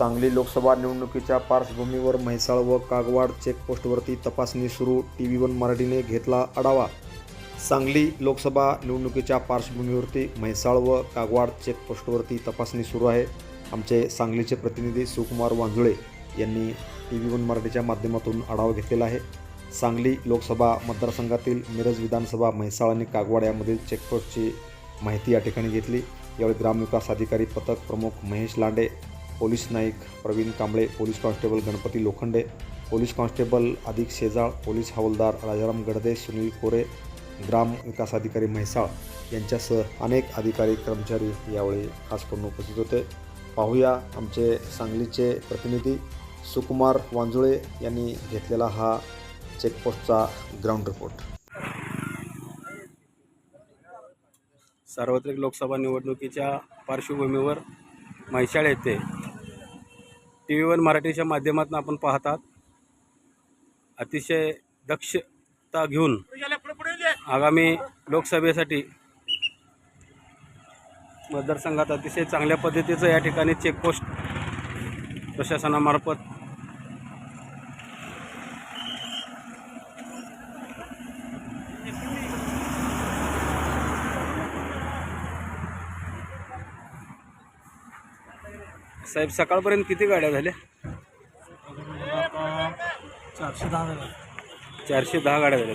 सांगली लोकसभा निवडणुकीच्या पार्श्वभूमीवर म्हैसाळ व कागवाड चेकपोस्टवरती तपासणी सुरू टी व्ही वन मराठीने घेतला आढावा. सांगली लोकसभा निवडणुकीच्या पार्श्वभूमीवरती म्हैसाळ व कागवाड चेकपोस्टवरती तपासणी सुरू आहे. आमचे सांगलीचे प्रतिनिधी सुकुमार वांजुळे यांनी टी व्ही वन मराठीच्या माध्यमातून आढावा घेतलेला आहे. सांगली लोकसभा मतदारसंघातील मिरज विधानसभा म्हैसाळ आणि कागवाड यामधील चेकपोस्टची माहिती या ठिकाणी घेतली. यावेळी ग्रामविकास अधिकारी पथक प्रमुख Mahesh Lande police Naik Pravin Kamble police constable Ganpati Lokhande police constable Adhik Shejal police हवालदार राजाराम गडदे सुनील कोरे ग्राम विकास अधिकारी म्हैसाळ यांच्यासह अनेक अधिकारी कर्मचारी यावेळी खास करून उपस्थित होते. पाहूया आमचे सांगलीचे प्रतिनिधी सुकुमार वांजुळे यांनी घेतलेला हा चेकपोस्टचा ग्राउंड रिपोर्ट. सार्वत्रिक लोकसभा निवडणुकीच्या पार्श्वभूमीवर म्हैसाळ येथे टी व्ही वन मराठीच्या माध्यमातून आपण पाहतात. अतिशय दक्षता घेऊन आगामी लोकसभेसाठी मतदारसंघात अतिशय चांगल्या पद्धतीचं या ठिकाणी चेकपोस्ट प्रशासनामार्फत साहेब सकाळपर्यंत किती गाड्या झाल्या? चारशे दहा वेळा चारशे दहा गाड्या झाल्या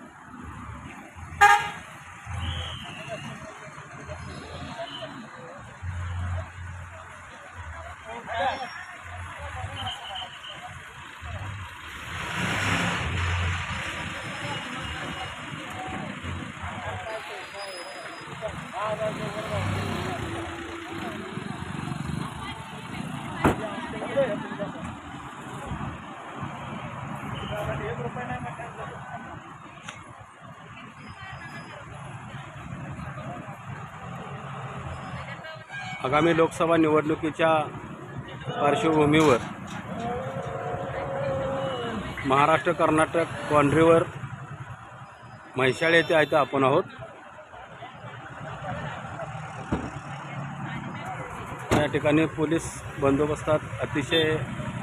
आगामी लोकसभा निवडणुकीच्या पार्श्वभूमीवर महाराष्ट्र कर्नाटक बाँड्रीवर म्हैशाळ येथे आहे आपण आहोत. या ठिकाणी पोलीस बंदोबस्तात अतिशय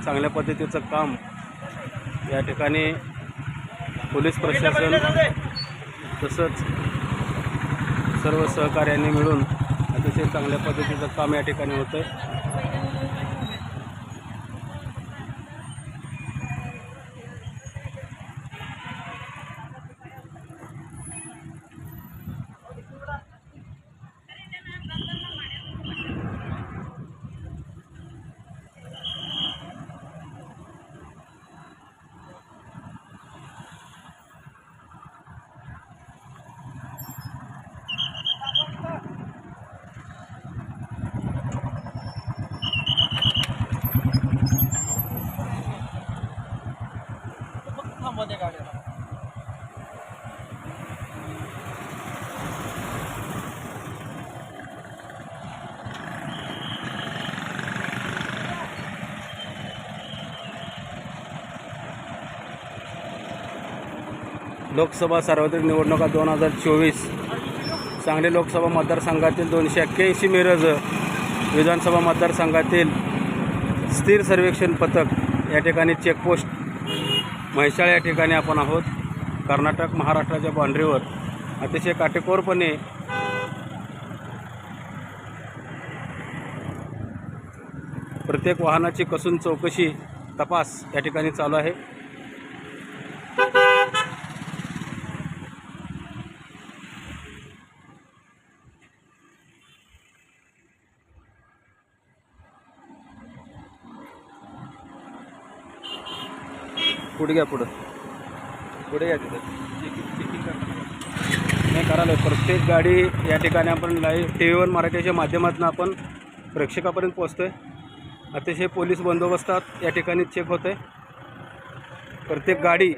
चांगल्या पद्धतीचं काम या ठिकाणी पोलीस प्रशासन तसंच सर्व सहकार्यांनी मिळून अतिशय चांगल्या पद्धतीचं काम या ठिकाणी होतं थांबवते गाड्या लोकसभा सार्वत्रिक निवडणुका दोन हजार चोवीस. सांगली लोकसभा मतदारसंघातील दोनशे एक्क्याऐंशी मिरज विधानसभा मतदारसंघातील स्थिर सर्वेक्षण पथक या ठिकाणी चेकपोस्ट म्हैसाळ या ठिकाणी आपण आहोत. कर्नाटक महाराष्ट्राच्या बाउंड्रीवर अतिशय काटेकोरपणे प्रत्येक वाहनाची कसून चौकशी तपास या ठिकाणी चालू आहे. पुढे घ्या पुढं. पुढे घ्या तिथं. नाही करायला प्रत्येक गाडी या ठिकाणी आपण लाईव्ह टी व्हीवर मराठीच्या माध्यमातून आपण प्रेक्षकापर्यंत पोचतो आहे अतिशय पोलीस बंदोबस्तात या ठिकाणी चेक होतं आहे प्रत्येक गाडी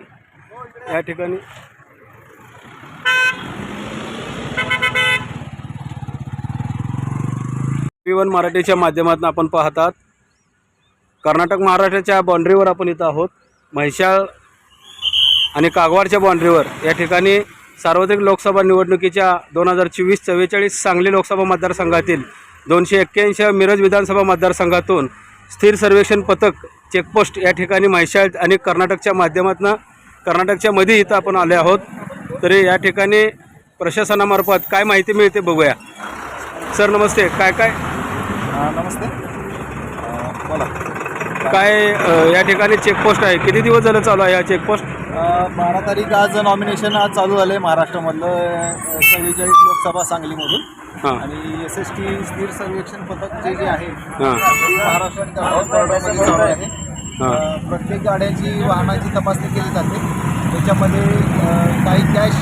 या ठिकाणी टी वन मराठीच्या माध्यमातून आपण पाहतात. कर्नाटक महाराष्ट्राच्या बाउंड्रीवर आपण इथं आहोत. म्हैशाळ आणि कागवाडच्या बाँड्रीवर या ठिकाणी सार्वत्रिक लोकसभा निवडणुकीच्या दोन हजार चोवीस चव्वेचाळीस सांगली लोकसभा मतदारसंघातील दोनशे एक्क्याऐंशी मिरज विधानसभा मतदारसंघातून स्थिर सर्वेक्षण पथक चेकपोस्ट या ठिकाणी म्हैशाळ आणि कर्नाटकच्या माध्यमातून कर्नाटकच्या मध्ये इथं आपण आले आहोत. तरी या ठिकाणी प्रशासनामार्फत काय माहिती मिळते बघूया. सर नमस्ते. काय काय? नमस्ते. काय अ, या ठिकाणी चेकपोस्ट आहे? किती दिवस झालं चालू आहे हा चेकपोस्ट बारा तारीख आज नॉमिनेशन आज चालू झालं आहे महाराष्ट्रामधलं चव्वेचाळीस लोकसभा सांगलीमधून. हां. आणि एस एस टी स्थिर सर्वेक्षण पथक जे जे आहे हां. ते महाराष्ट्र आणि कर्नाटक बॉर्डरमध्ये चालू आहे. हां. अ, प्रत्येक गाड्यांची वाहनाची तपासणी केली जाते. त्याच्यामध्ये अ, काही कॅश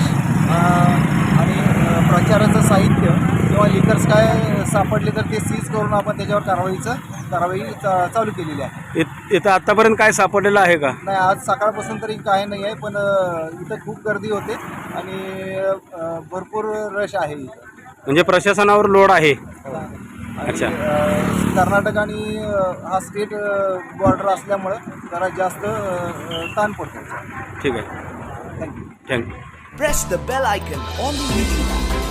आणि अ, प्रचाराचं साहित्य किंवा लिकर्स काय सापडले तर ते सीज करून आपण त्याच्यावर कारवाईचं कारवाई चा- चालू केलेली आहे. इत- इथं आतापर्यंत काय सापडलेलं आहे का? नाही आज सकाळपासून तरी काय नाही आहे पण अ, इथं खूप गर्दी होते आणि अ, भरपूर रश आहे इथं. म्हणजे प्रशासनावर लोड आहे. आणि, अच्छा. अ, कर्नाटक आणि अ, हा स्टेट बॉर्डर असल्यामुळं जरा जास्त अ, अ, ताण पडतो ठीक आहे. Thank you thank you press the bell icon on the YouTube. app